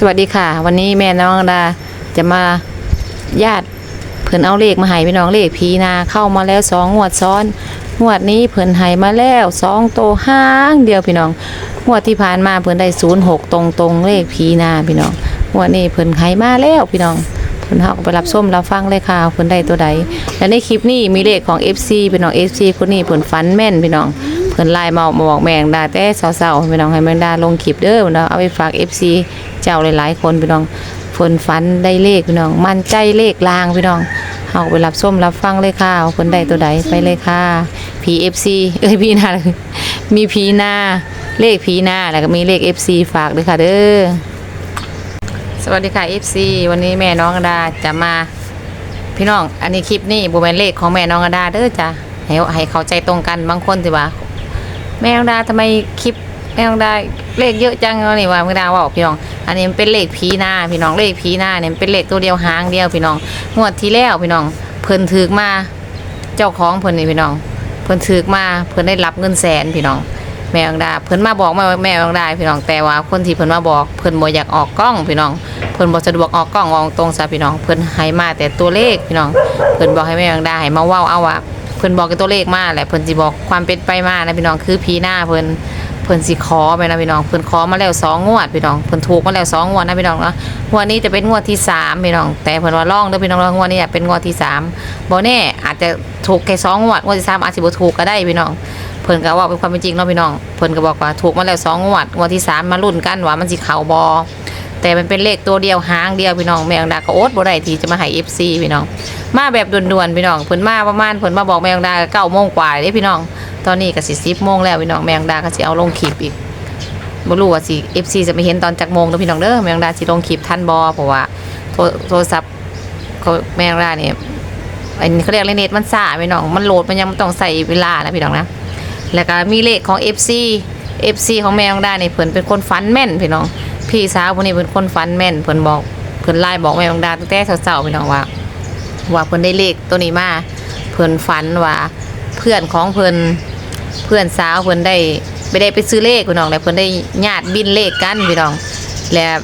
สวัสดีค่ะ วันนี้แม่น้องดาจะมาญาติเพิ่นเอาเลขมาให้พี่น้องเลขพีนาเข้ามาแล้วสองงวดซ้อนงวดนี้เพิ่นให้มาแล้วสองโตห้างเดียวพี่น้องงวดที่ผ่านมาเพิ่นได้ศูนย์หกตรงตรงเลขพีนาพี่น้องงวดนี้เพิ่นให้มาแล้วพี่น้องเพิ่นเฮาก็ไปรับส้มรับฟังเลยค่ะเพิ่นได้ตัวใดและในคลิปนี้มีเลขของ FC พี่น้อง FC คนนี้เพิ่นฝันแม่นพี่น้อง เพิ่นไลน์มามาบอกแมงดาแต่เศร้าๆพี่น้องให้แมงดาลงคลิปเด้อพี่น้องเอาไปฝาก FC เจ้าหลายๆคนพี่น้องเพิ่นฝันได้เลขพี่น้อง มั่นใจเลขลางพี่น้องเฮาไปรับส้มรับฟังเลยค่ะว่าเพิ่นได้ตัวใดไปเลยค่ะ PFC เอ้ยพี่นามีพีหน้าเลขพีหน้าแล้วก็มีเลข FC ฝากด้วยค่ะเด้อสวัสดีค่ะ FC วันนี้แม่น้องดาจะมาพี่น้อง อันนี้คลิปนี้บ่แมนเลขของแม่น้องอดาเด้อจ้ะให้ให้เข้าใจตรงกันบางคนสิว่า แม่น้องดาทำไมคลิปแม่น้องดาเลขเยอะจังนี่ว่าแม่น้องดาว่าพี่น้อง อันนี้มันเป็นเลขผีหน้าพี่น้องเลขผีหน้าเนี่ยเป็นเลขตัวเดียวหางเดียวพี่น้องงวดที่แล้วพี่น้องเพิ่นถือมาเจ้าของเพิ่นนี่พี่น้อง เพิ่นถือมาเพิ่นได้รับเงินแสนพี่น้อง แม่อังดาเพิ่นมาบอกแม่แม่อังดาพี่น้องแต่ว่าคนที่เพิ่นมาบอกเพิ่นบ่อยากออกกล้องพี่น้องเพิ่นบ่สะดวกออกกล้องวางตรงซะพี่น้อง เพิ่นให้มาแต่ตัวเลขพี่น้อง เพิ่นบอกให้แม่อังดาให้มาเว้าเอาว่า พิ่นบอกกับตัวเลขมาแหละเพิ่นสิบอกความเป็นไปมานะพี่น้องคือพีหน้าเพิ่นเพิ่นสิขอไปนะพี่น้องเพิ่นขอมาแล้วสองงวดพี่น้องเพิ่นถูกมาแล้วสองงวดนะพี่น้องเนาะงวดนี้จะเป็นงวดที่สามพี่น้อง แต่เพิ่นว่าลองเด้อพี่น้องงวดนี้อยากเป็นงวดที่สามบ่แน่อาจจะถูกแค่สองงวดงวดที่สามอาจสิบ่ถูกก็ได้พี่น้องเพิ่นก็ว่าเป็นความเป็นจริงเนาะพี่น้องเพิ่นก็บอกว่าถูกมาแล้วสองงวดงวดที่สามมาลุ้นกันว่ามันสิเข้าบ่ แต่มันเป็นเลขตัวเดียวหางเดียวพี่น้องแมงดาก็โอ๊ตบ่ได้ทีจะมาให้ FC พี่น้อง มาแบบด่วนๆพี่น้องเพิ่นมาประมาณเพิ่นมาบอกแมงดาเก้าโมงกว่าเด้พี่น้อง ตอนนี้ก็สิ10โมงแล้วพี่น้องแมงดาก็สิเอาลงคลิปอีกบ่รู้ว่าสิ FC จะไปเห็นตอนจักโมงเด้อพี่น้องเด้อแมงดาสิลงคลิปทันบ่เพราะว่าโทรศัพท์เขาแมงดาเนี่ยอันนี้เขาเรียกอะไรเน็ตมันช้าพี่น้อง มันโหลดมันยังต้องใส่เวลานะพี่น้องนะ แล้วก็มีเลขของ FC FC ของแม่ของได้นี่เพิ่นเป็นคนฟันแม่นพี่น้อง พี่สาวคนนี้เป็นคนฟันแม่นเพิ่นบอกเพิ่นไล่บอกแม่ของดาตั้งแต่เช้าๆพี่น้องว่า ว่าเพิ่นได้เลขตัวนี้มาเพิ่นฝันว่าเพื่อนของเพิ่นเพื่อนสาวเพิ่นได้ไม่ได้ไปซื้อเลขพี่น้องแล้วเพิ่นได้ญาติบินเลขกันพี่น้อง แล้ว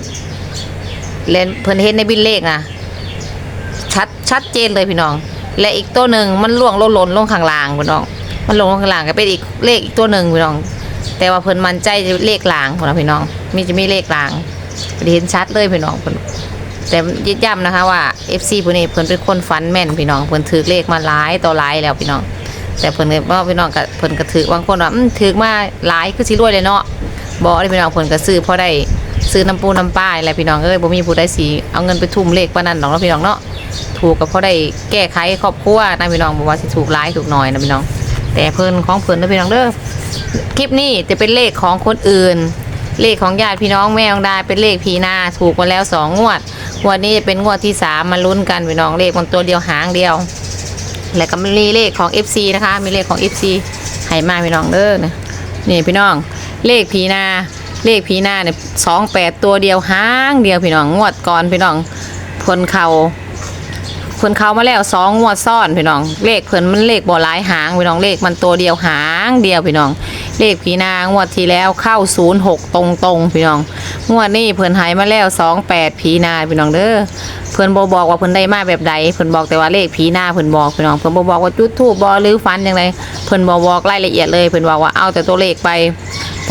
แล้วเพิ่นเห็นในบินเลขนะชัดชัดเจนเลยพี่น้อง และอีกตัวหนึ่งมันล่วงล่นหล่นลงข้างล่างพี่น้อง มันลงลงข้างล่างก็เป็นอีกเลขอีกตัวหนึ่งพี่น้อง แต่ว่าเพิ่นมั่นใจเลขล่างพี่น้องพี่น้อง มีจะมีเลขหล่างเห็นชัดเลยพี่น้องเพิ่นแต่ยึดย้ำนะคะว่า FC เพิ่นนี่เพิ่นเป็นคนฟันแม่นพี่น้องเพิ่นถือเลขมาหลายต่อหลายแล้วพี่น้อง แต่เพิ่นก็ว่พี่น้องก็เพิ่นก็ถือบางคนว่าอืมถือมาหลายคือสิรวยเลยเนาะบ่ได้พี่น้องเพิ่นก็ซื้อพอได้ซื้อน้ำปูน้ำปลาอะไรพี่น้องเอ้ยบ่มีผู้ใดสิเอาเงินไปทุ่มเลขปานนั้นหรอกเนาะพี่น้องเนาะถูกก็พอได้แก้ไขครอบครัวนะพี่น้องบอกว่าสิถูกร้ายถูกน้อยนะพี่น้อง แต่เพิ่นของเพิ่นนะพี่น้องเด้อคลิปนี้จะเป็นเลขของคนอื่น เลขของญาติพี่น้องแม่ของดาเป็นเลขพีนาถูกมาแล้วสองงวดงวดนี้จะเป็นงวดที่สามมาลุ้นกันพี่น้องเลขมันตัวเดียวหางเดียว แล้วก็มีเลขของ FC นะคะ มีเลขของ FC ให้มาพี่น้องเด้อนะนี่พี่น้อง เลขพีนาเลขพีนาเนี่ยสองแปดตัวเดียวหางเดียวพี่น้องงวดก่อนพี่น้องพลเขาเพิ่นเขามาแล้วสองงวดซ้อนพี่น้อง เลขเพิ่นมันเลขบ่หลายหางพี่น้องเลขมันตัวเดียวหางเดียวพี่น้อง เลขผีนางวดที่แล้วเข้า06ตรงตรงพี่น้องงวดนี้เพิ่นหายมาแล้ว28ผีนาพี่น้องเด้อเพิ่นบอบอกว่าเพิ่นได้มาแบบใดเพิ่นบอกแต่ว่าเลขผีนาเพิ่นบอกพี่น้องเพิ่นบอบอกว่าจุดทูบบอหรือฟันยังไงเพิ่นบอบอกรายละเอียดเลยเพิ่นบอกว่าเอาแต่ตัวเลขไป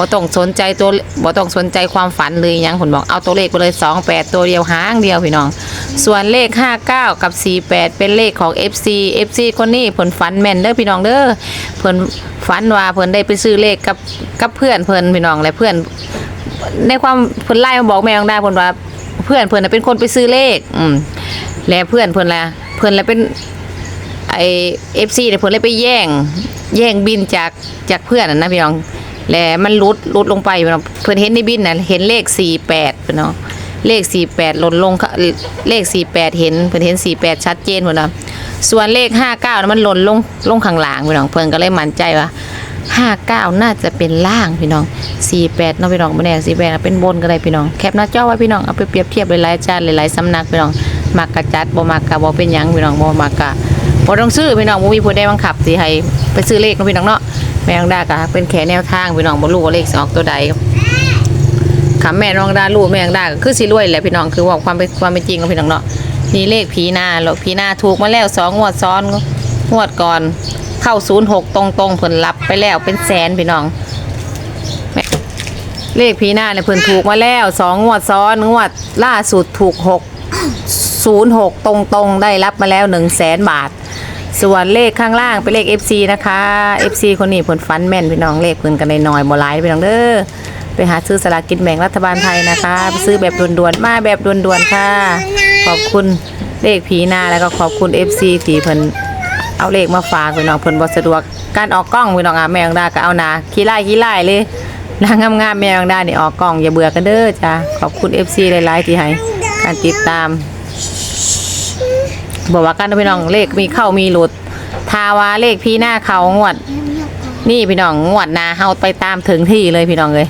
บ่ต้องสนใจตัวบ่ต้องสนใจความฝันเลยยังเพิ่นบอกเอาตัวเลขไปเลย 28 ตัวเดียวหางเดียวพี่น้อง ส่วนเลข 59 กับ 48 เป็นเลขของ FC FC คนนี้เพิ่นฝันแม่นเด้อพี่น้องเด้อเพิ่นฝันว่าเพิ่นได้ไปซื้อเลขกับกับเพื่อนเพิ่นพี่น้องและเพื่อน ในความเพิ่นไล่มาบอกแม่ของได้เพิ่นว่าเพื่อนเพิ่นน่ะเป็นคนไปซื้อเลข อืมและเพื่อนเพิ่นล่ะเพิ่นละเป็นไอ FC เนี่ยเพิ่นเลยไปแย่ง แย่งบินจากจากเพื่อนน่ะนะพี่น้อง และมันลุดลุดลงไปพี่น้องเพิ่นเห็นในบินน่ะเห็นเลข48พี่น้องเลข48หล่นลงค่ะเลข48เห็นเพิ่นเห็น48ชัดเจนพุ่นะส่วนเลข59น่ะมันหล่นลงลงข้างหล่างพี่น้องเพิ่นก็เลยมั่นใจว่า59น่าจะเป็นล่างพี่น้อง48เนาะพี่น้องบ่แน่48น่ะเป็นบนก็ได้พี่น้องแคปหน้าจอไว้พี่น้องเอาไปเปรียบเทียบหลายๆอาจารย์หลายๆสำนักพี่น้องมักกะจัดบ่มักกะบ่เป็นหยังพี่น้องบ่มักกะบ่ต้องซื้อพี่น้องบ่มีผู้ใดบังคับสิให้ไปซื้อเลขเนาะพี่น้องเนาะ แม่งดาก็เป็นแค่แนวทางพี่น้องบ่รู้ว่าเลขสิออกตัวใดค่ะแม่น้องดาลูกแม่น้องดาก็คือสิรวยแหละพี่น้องคือว่าความเป็นความเป็นจริงของพี่น้องเนาะนี่เลขผีนาหรอกผีนาถูกมาแล้วสองงวดซ้อนงวดก่อนเข้าศูนย์หกตรงตรงๆเพิ่นรับไปแล้วเป็นแสนพี่น้องเลขผีหน้าเนี่ยเพิ่นถูกมาแล้วสองงวดซ้อนงวดล่าสุดถูกหกศูนย์หกตรงตรงได้รับมาแล้วหนึ่งแสนบาท ส่วนเลขข้างล่างเป็นเลข FC นะคะ FC คนนี้ผลฟันแม่นพี่น้องเลขเพิ่นกันน้อยๆบ่หลายพี่น้องเด้อไปหาซื้อสลากกินแบ่งรัฐบาลไทยนะคะไปซื้อแบบด่วนๆมาแบบด่วนๆค่ะ ขอบคุณเลขผีหน้าแล้วก็ขอบคุณ FC ที่เพิ่นเอาเลขมาฝากพี่น้องเพิ่นบ่สะดวกการออกกล้องพี่น้องอะแม่ของดาก็เอานาขี้ไล่ขี้ไล่เลยนางงามๆแม่ของดานี่ออกกล้องอย่าเบื่อกันเด้อจ้ะขอบคุณ FC หลายๆที่ให้การติดตาม บอกว่ากันพี่น้องเลขมีเข้ามีหลุดทาวาเลขพี่หน้าเขางวด นี่พี่น้องงวดนาเฮาไปตามถึงที่เลยพี่น้องเลย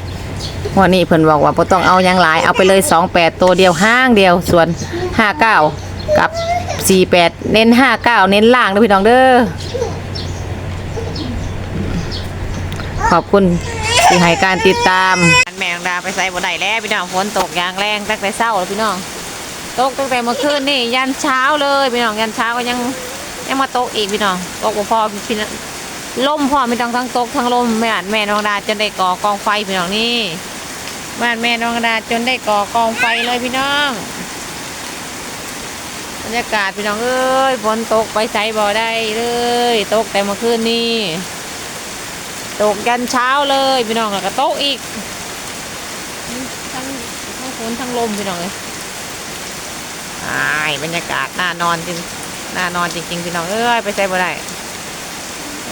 งวดนี้เพิ่นบอกว่าบ่ต้องเอายังหลายเอาไปเลย28ตัวเดียวห้างเดียวส่วน59กับ48เน้น59เก้าเน้นล่างนะพี่น้องเด้อขอบคุณที่ให้การติดตามแมงดาไปใส่บ่ได้แล้วพี่น้องฝนตกยางแรงตั้งแต่เช้าแล้วพี่น้อง ตกตั้งแต่เมื่อคืนนี่ยันเช้าเลยพี่น้องยันเช้าก็ยังยังมาตกอีกพี่น้องตกพอพี่น้องลมพอพี่น้องทั้งตกทั้งลมแม่แม่น้องดาจนได้ก่อกองไฟพี่น้องนี่แม่แม่น้องดาจนได้ก่อกองไฟเลยพี่น้องบรรยากาศพี่น้องเอ้ยฝนตกไปใส่บ่ได้เลยตกแต่เมื่อคืนนี่ตกยันเช้าเลยพี่น้องแล้วก็ตกอีกทั้งทั้งฝนทั้งลมพี่น้องเลย ใช่บรรยากาศน่านอนจริงน่านอนจริงๆพี่น้องเอ้ยไปใส่บ่ได้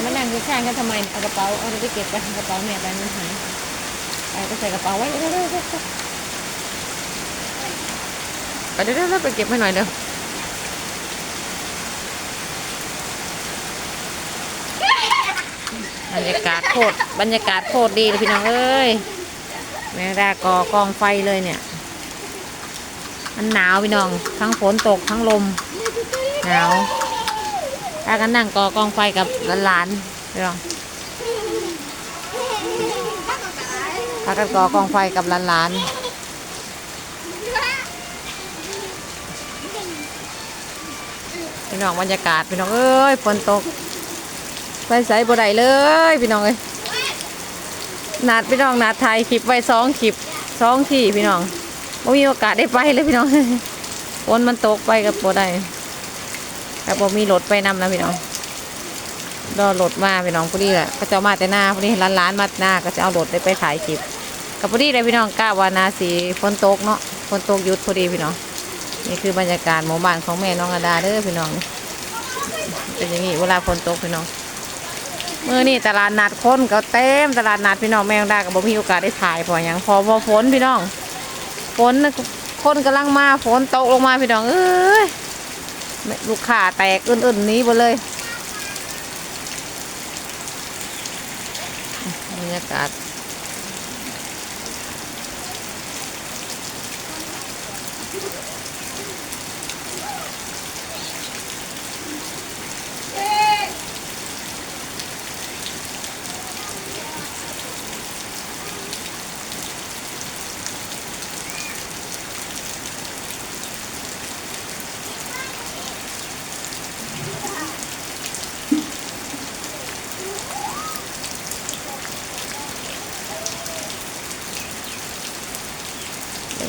มานั่งข้างๆกันทำไมเอากระเป๋าเอาไปเก็บไปกระเป๋าเนี่ยไปมันหายไปก็ใส่กระเป๋าไว้เร็วๆๆๆไปเร็วๆๆไปเก็บให้หน่อยเร็วบรรยากาศโคตรบรรยากาศโคตรดีเลยพี่น้องเอ้ยแม่ดากอกองไฟเลยเนี่ย มันหนาวพี่น้อง ทั้งฝนตกทั้งลม หนาวถ้ากันนั่งก่อกองไฟกับหลานๆพี่น้องถ้ากันก่อกองไฟกับหลานๆพี่น้องบรรยากาศพี่น้องเอ้ยฝนตกไปใส่บ่ได้เลยพี่น้องเอ้ยนัดพี่น้องนัดถ่ายคลิปไว้สองคลิปสองที่พี่น้อง ไม่มีโอกาสได้ไปเลยพี่น้องฝนมันตกไปกับโบได้แต่บ่มีรถไปนำนะพี่น้องรอรถมาพี่น้องพอดีแหละก็จะมาแต่หน้าพอดีร้านร้านมาหน้าก็จะเอารถได้ไปถ่ายคลิปกับพอดีเลยพี่น้องกล้าวานาสีฝนตกเนาะฝนตกยุดพอดีพี่น้องนี่คือบรรยากาศหมู่บ้านของแม่น้องอดาเด้อพี่น้องเป็นอย่างนี้เวลาฝนตกพี่น้องเมื่อนี่ตลาดนัดคนก็เต็มตลาดนัดพี่น้องแม่น้องดากับบ่มีโอกาสได้ถ่ายพออย่างพอพอฝนพี่น้อง ฝนคนกำลังมาฝนตกลงมาพี่น้องเอ้ยลูกขาแตกอื่นๆนี้หมดเลยบรรยากาศ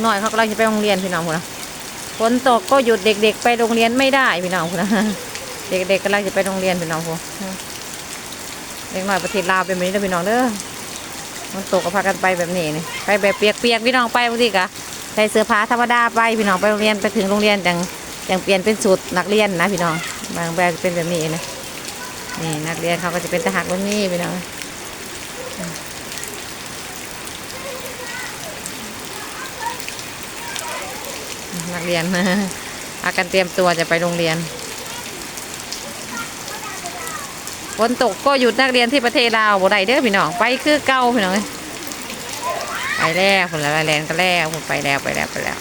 น้อยเขากำลังจะไปโรงเรียนพี่น้องคุณนะฝนตกก็หยุดเด็ก ๆ ไปโรงเรียนไม่ได้พี่น้องคุณนะเด็กๆกำลังจะไปโรงเรียนพี่น้องคุณเด็กน้อยประเทศลาวเป็นแบบนี้นะพี่น้องเด้อมันตกก็พากันไปแบบนี้นี่ไปแบบเปียกๆพี่น้องไปบางทีกะใส่เสื้อผ้าธรรมดาไปพี่น้องไปโรงเรียนไปถึงโรงเรียนจังจังเปลี่ยนเป็นสูตรนักเรียนนะพี่น้องบางแบบเป็นแบบนี้นะนี่นักเรียนเขาก็จะเป็นทหารแบบนี้พี่น้อง นักเรียนอากันเตรียมตัวจะไปโรงเรียนฝนตกก็หยุดนักเรียนที่ประเทศลาวบ่ได้เด้อพี่น้องไปคือเก่าพี่น้องไปแล้วผลละแลนก็แล้วผลไปแล้วไปแล้วไปแล้ว